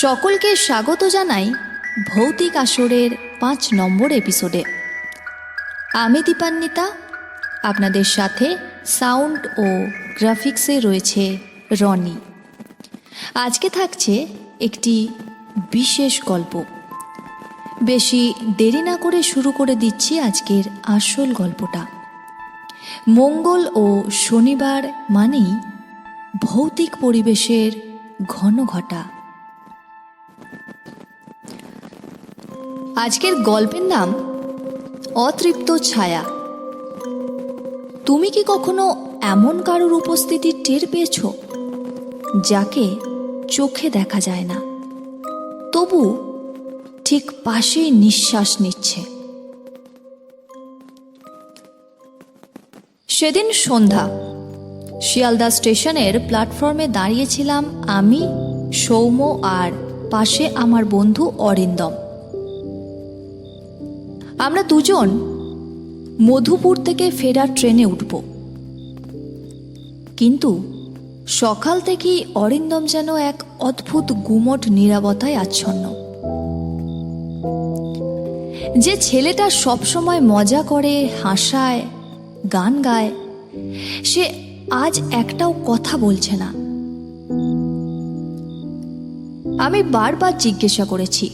সকলকে স্বাগত জানাই ভৌতিক আসরের পাঁচ নম্বর এপিসোডে। আমি দীপান্বিতা, আপনাদের সাথে সাউন্ড ও গ্রাফিক্সে রয়েছে রনি। আজকে থাকছে একটি বিশেষ গল্প। বেশি দেরি না করে শুরু করে দিচ্ছি আজকের আসল গল্পটা। মঙ্গল ও শনিবার মানেই ভৌতিক পরিবেশের ঘন ঘটা আজকের গল্পের নাম অতৃপ্ত ছায়া। তুমি কি কখনো এমন কারোর উপস্থিতি টের পেয়েছ যাকে চোখে দেখা যায় না? তবু ঠিক পাশেই নিঃশ্বাস নিচ্ছে। সেদিন সন্ধ্যা, শিয়ালদা স্টেশনের প্ল্যাটফর্মে দাঁড়িয়েছিলাম আমি, সৌম্য আর পাশে আমার বন্ধু অরিন্দম। আমরা দুজন মধুপুর থেকে ফেরার ট্রেনে উঠব। কিন্তু সকাল থেকেই অরিন্দম যেন এক অদ্ভুত গুমট নিরাপত্তায় আচ্ছন্ন। যে ছেলেটা সবসময় মজা করে, হাসায়, গান গায়, সে আজ একটাও কথা বলছে না। আমি বারবার জিজ্ঞাসা করেছি,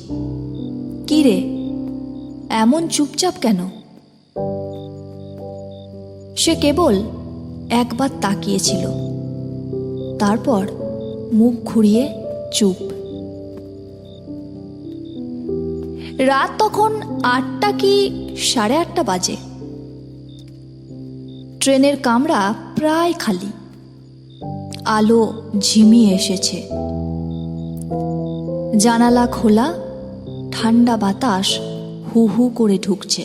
কি রে এমন চুপচাপ কেন? সে কেবল একবার তাকিয়েছিল। তারপর মুখ ঘুরিয়ে চুপ। রাত তখন আটটা কি সাড়ে আটটা বাজে। ট্রেনের কামরা প্রায় খালি। আলো ঝিমিয়ে এসেছে। জানালা খোলা, ঠান্ডা বাতাস হু হু করে ঢুকছে।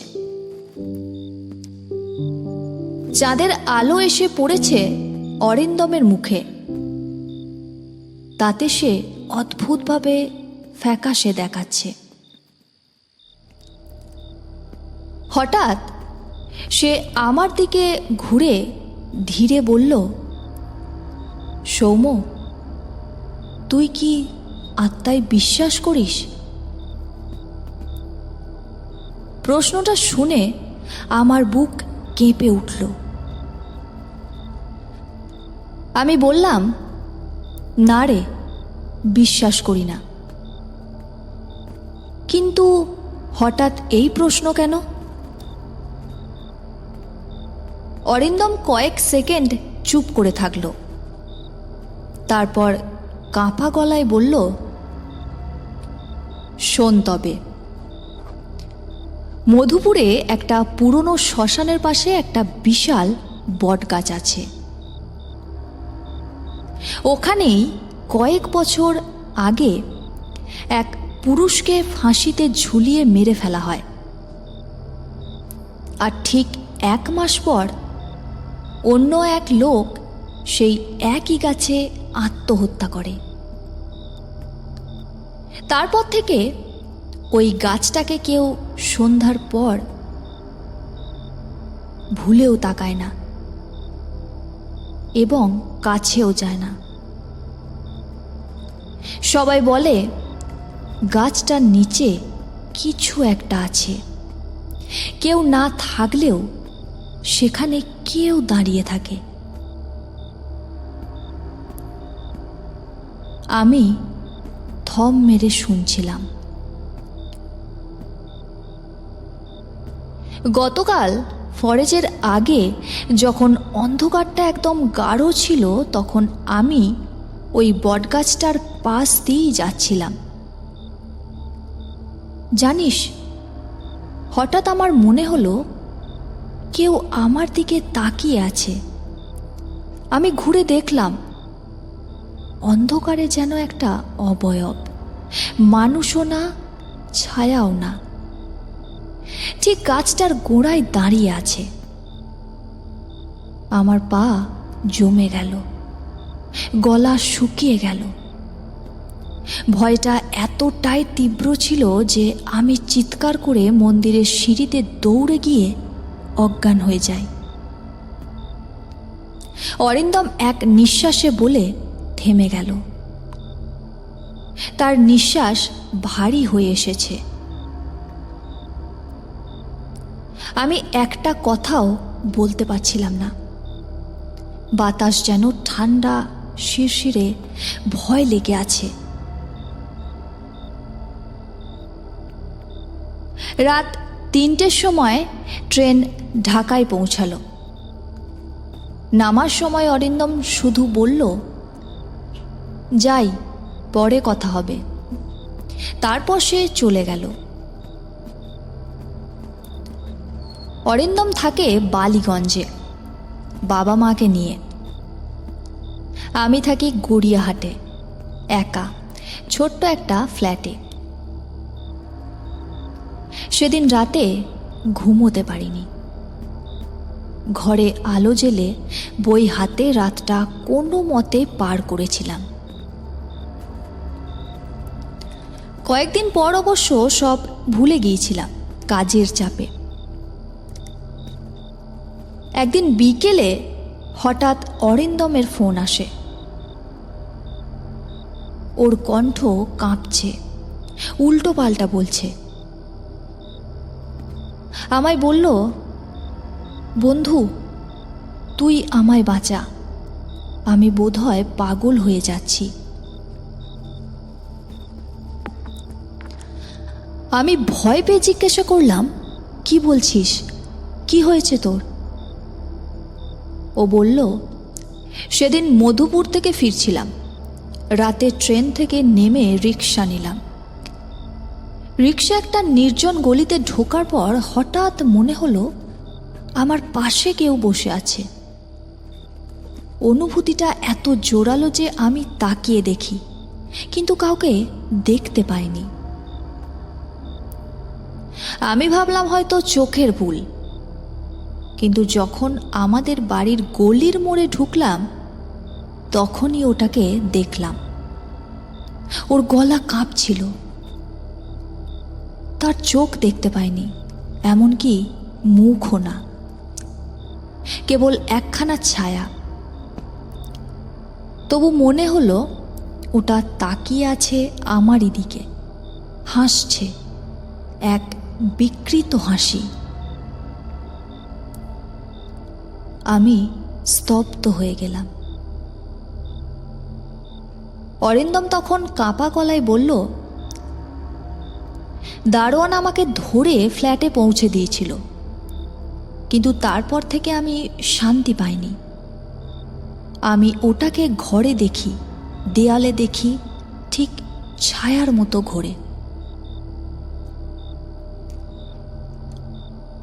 চাঁদের আলো এসে পড়েছে অরিন্দমের মুখে, তাতে সে অদ্ভুতভাবে ফ্যাকাশে দেখাচ্ছে। হঠাৎ সে আমার দিকে ঘুরে ধীরে বলল, সৌম্য, তুই কি আত্মায় বিশ্বাস করিস? প্রশ্নটা শুনে আমার বুক কেঁপে উঠল। আমি বললাম, না রে, বিশ্বাস করি না। কিন্তু হঠাৎ এই প্রশ্ন কেন? অরিন্দম কয়েক সেকেন্ড চুপ করে থাকল। তারপর কাঁপা গলায় বলল, শোন তবে মধুপুরে একটা পুরনো শ্মশানের পাশে একটা বিশাল বটগাছ আছে। ওখানেই কয়েক বছর আগে এক পুরুষকে ফাঁসিতে ঝুলিয়ে মেরে ফেলা হয়। আর ঠিক এক মাস পর অন্য এক লোক সেই একই গাছে আত্মহত্যা করে। তারপর থেকে ওই গাছটাকে কেউ সন্ধ্যার পর ভুলেও তাকায় না এবং কাছেও যায় না। সবাই বলে, গাছটার নিচে কিছু একটা আছে। কেউ না থাকলেও সেখানে কেউ দাঁড়িয়ে থাকে। আমি থম মেরে শুনছিলাম। গতকাল ফরেজের আগে যখন অন্ধকারটা একদম গাঢ় ছিল, তখন আমি ওই বটগাছটার পাশ দিয়েই যাচ্ছিলাম। জানিস, হঠাৎ আমার মনে হলো, কেউ আমার দিকে তাকিয়ে আছে। আমি ঘুরে দেখলাম, অন্ধকারে যেন একটা অবয়ব। মানুষও না, ছায়াও না। ঠিক গাছটার গোড়ায় দাঁড়িয়ে আছে। আমার পা জমে গেল। গলা শুকিয়ে গেল। ভয়টা এতটাই তীব্র ছিল যে আমি চিৎকার করে মন্দিরের সিঁড়িতে দৌড়ে গিয়ে অজ্ঞান হয়ে যাই। অরিন্দম এক নিঃশ্বাসে বলে থেমে গেল। তার নিঃশ্বাস ভারী হয়ে এসেছে। আমি একটা কথাও বলতে পারছিলাম না। বাতাস যেন ঠান্ডা, শিরশিরে, ভয় লেগে আছে। রাত তিনটের সময় ট্রেন ঢাকায় পৌঁছালো। নামার সময় অরিন্দম শুধু বলল, যাই, পরে কথা হবে। তারপর সে চলে গেল। অরিন্দম থাকে বালিগঞ্জে, বাবা মাকে নিয়ে। আমি থাকি গড়িয়াহাটে, একা, ছোট্ট একটা ফ্ল্যাটে। সেদিন রাতে ঘুমোতে পারিনি। ঘরে আলো জেলে বই হাতে রাতটা কোনো মতে পার করেছিলাম। কয়েকদিন পর অবশ্য সব ভুলে গিয়েছিলাম কাজের চাপে। একদিন বিকেলে হঠাৎ অরিন্দমের ফোন আসে। ওর কণ্ঠ কাঁপছে, উল্টো পাল্টা বলছে। আমায় বলল, বন্ধু, তুই আমায় বাঁচা। আমি বোধহয় পাগল হয়ে যাচ্ছি। আমি ভয় পেয়ে জিজ্ঞাসা করলাম, কি বলছিস? কি হয়েছে তোর? ও বলল, সেদিন মধুপুর থেকে ফিরছিলাম। রাতে ট্রেন থেকে নেমে রিক্সা নিলাম। রিক্সা একটা নির্জন গলিতে ঢোকার পর হঠাৎ মনে হলো, আমার পাশে কেউ বসে আছে। অনুভূতিটা এত জোরালো যে আমি তাকিয়ে দেখি, কিন্তু কাউকে দেখতে পাইনি। আমি ভাবলাম হয়তো চোখের ভুল। কিন্তু যখন আমাদের বাড়ির গলির মোড়ে ঢুকলাম, তখনই ওটাকে দেখলাম। ওর গলা কাঁপছিল। তার চোখ দেখতে পাইনি, এমনকি মুখও না। কেবল একখানা ছায়া। তবু মনে হলো, ওটা তাকিয়ে আছে আমারই দিকে। হাসছে, এক বিকৃত হাসি। আমি স্তব্ধ হয়ে গেলাম। অরিন্দম তখন কাঁপা কলায় বলল, দারোয়ান আমাকে ধরে ফ্ল্যাটে পৌঁছে দিয়েছিল, কিন্তু তারপর থেকে আমি শান্তি পাইনি। আমি ওটাকে ঘরে দেখি, দেয়ালে দেখি, ঠিক ছায়ার মতো ঘোরে।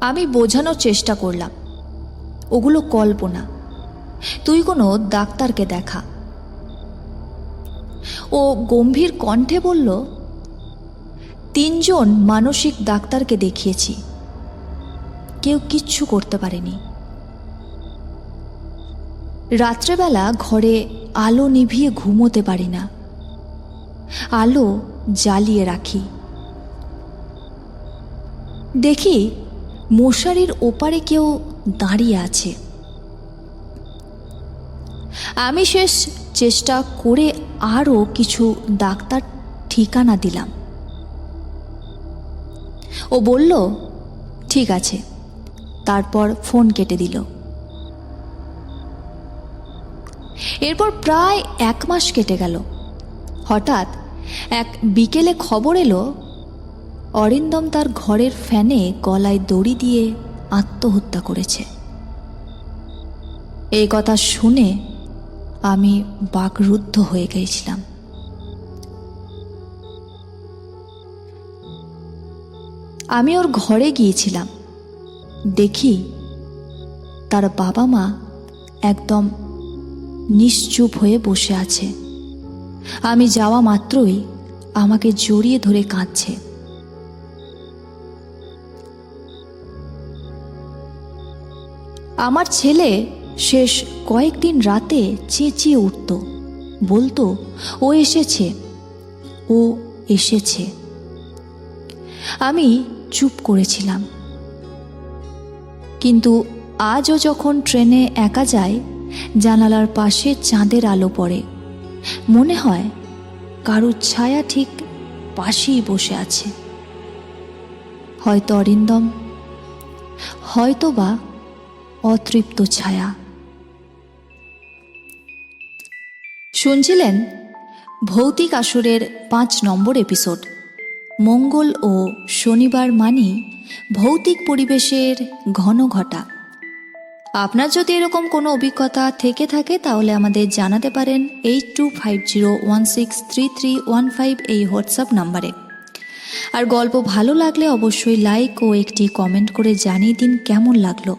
আমি বোঝানোর চেষ্টা করলাম ওগুলো কল্পনা। তুই কোনো ডাক্তারকে দেখা। ও গম্ভীর কণ্ঠে বলল, তিনজন মানসিক ডাক্তারকে দেখিয়েছি। কেউ কিচ্ছু করতে পারেনি। রাত্রেবেলা ঘরে আলো নিভিয়ে ঘুমোতে পারি না। আলো জ্বালিয়ে রাখি। দেখি, মশারির ওপারে কেউ দাঁড়িয়ে আছে। আমি শেষ চেষ্টা করে আরও কিছু ডাক্তার ঠিকানা দিলাম। ও বলল, ঠিক আছে। তারপর ফোন কেটে দিল। এরপর প্রায় এক মাস কেটে গেল। হঠাৎ এক বিকেলে খবর এলো, অরিন্দম তার ঘরের ফ্যানে গলায় দড়ি দিয়ে আত্মহত্যা করেছে। এই কথা শুনে আমি বাকরুদ্ধ হয়ে গিয়েছিলাম। আমি ওর ঘরে গিয়েছিলাম। দেখি তার বাবা মা একদম নিশ্চুপ হয়ে বসে আছে। আমি যাওয়া মাত্রই আমাকে জড়িয়ে ধরে কাঁদছে। আমার ছেলে শেষ কয়েকদিন রাতে চেঁচিয়ে উঠত। বলতো, ও এসেছে ও এসেছে। আমি চুপ করেছিলাম। কিন্তু আজও যখন ট্রেনে একা যায় জানালার পাশে চাঁদের আলো পড়ে। মনে হয় কারুর ছায়া ঠিক পাশেই বসে আছে। হয়তো অরিন্দম হয়তো বা অতৃপ্ত ছায়া। শুনছিলেন ভৌতিক আসরের পাঁচ নম্বর এপিসোড। মঙ্গল ও শনিবার মানি ভৌতিক পরিবেশের ঘন ঘটা। আপনার যদি এরকম কোনো অভিজ্ঞতা থেকে থাকে, তাহলে আমাদের জানাতে পারেন eight two five zero one six three three one five এই হোয়াটসঅ্যাপ নাম্বারে। আর গল্প ভালো লাগলে অবশ্যই লাইক ও একটি কমেন্ট করে জানিয়ে দিন কেমন লাগল।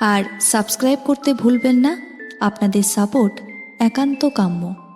আর সাবস্ক্রাইব করতে ভুলবেন না। আপনাদের সাপোর্ট একান্ত কাম্য।